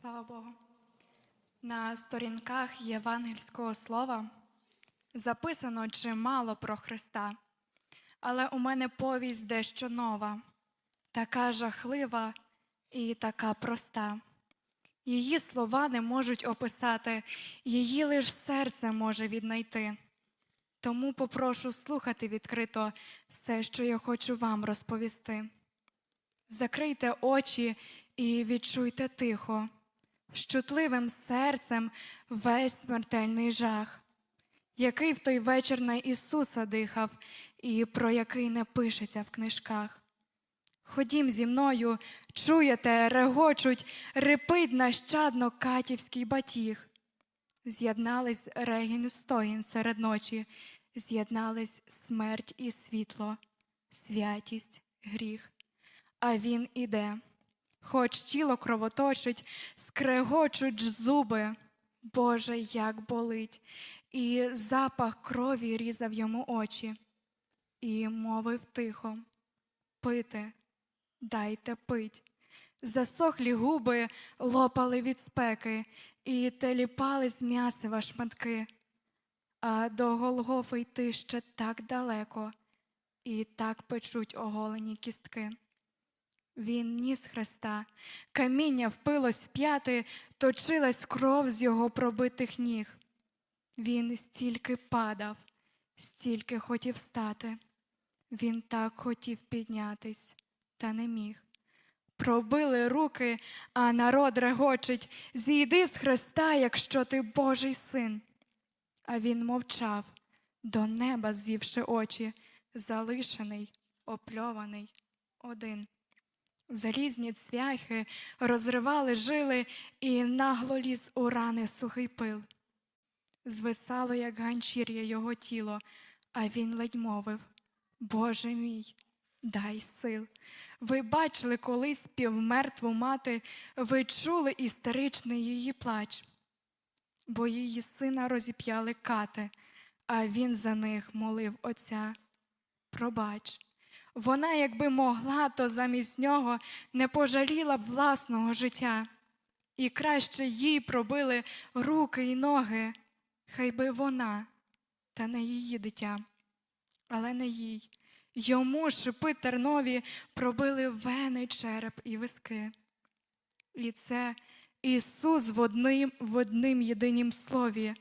Слава Богу. На сторінках євангельського слова записано чимало про Христа, але у мене повість дещо нова, така жахлива і така проста. Її слова не можуть описати, її лиш серце може віднайти. Тому попрошу слухати відкрито все, що я хочу вам розповісти. Закрийте очі і відчуйте тихо, з чутливим серцем весь смертельний жах, який в той вечір на Ісуса дихав, і про який не пишеться в книжках. Ходім зі мною, чуєте, регочуть, репить нащадно катівський батіг. З'єднались регін стоїн серед ночі, з'єднались смерть і світло, святість, гріх. А він іде, хоч тіло кровоточить, скрегочуть зуби, Боже, як болить, і запах крові різав йому очі, і мовив тихо пити, дайте пить. Засохлі губи лопали від спеки, і теліпали з м'ясива шматки. А до Голгофи йти ще так далеко, і так печуть оголені кістки. Він ніс Христа, каміння впилось в п'яти, точилась кров з його пробитих ніг. Він стільки падав, стільки хотів стати. Він так хотів піднятись, та не міг. Пробили руки, а народ регочить Зійди з Христа, якщо ти Божий син. А він мовчав, до неба звівши очі, залишений, опльований, один. Залізні цвяхи розривали жили, і нагло ліз у рани сухий пил. Звисало, як ганчір'я його тіло, а він ледь мовив Боже мій, дай сил. Ви бачили колись півмертву мати, ви чули істеричний її плач, бо її сина розіп'яли кати, а він за них молив Отця. Пробач. Вона, якби могла, то замість нього не пожаліла б власного життя, і краще їй пробили руки й ноги, хай би вона, та не її дитя, але не їй. Йому шипи тернові пробили вени, череп і виски. І це Ісус в одним, в одним єдинім слові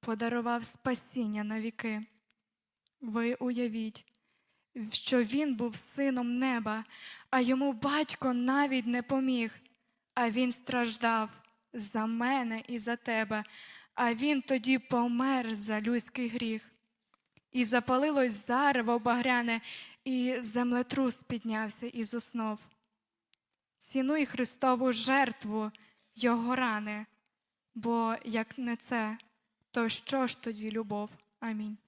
подарував спасіння на віки. Ви уявіть, що він був сином неба, а йому батько навіть не поміг, а він страждав за мене і за тебе, а він тоді помер за людський гріх. І запалилось зарево багряне, і землетрус піднявся із основ. Цінуй Христову жертву, Його рани, бо як не це, то що ж тоді любов? Амінь.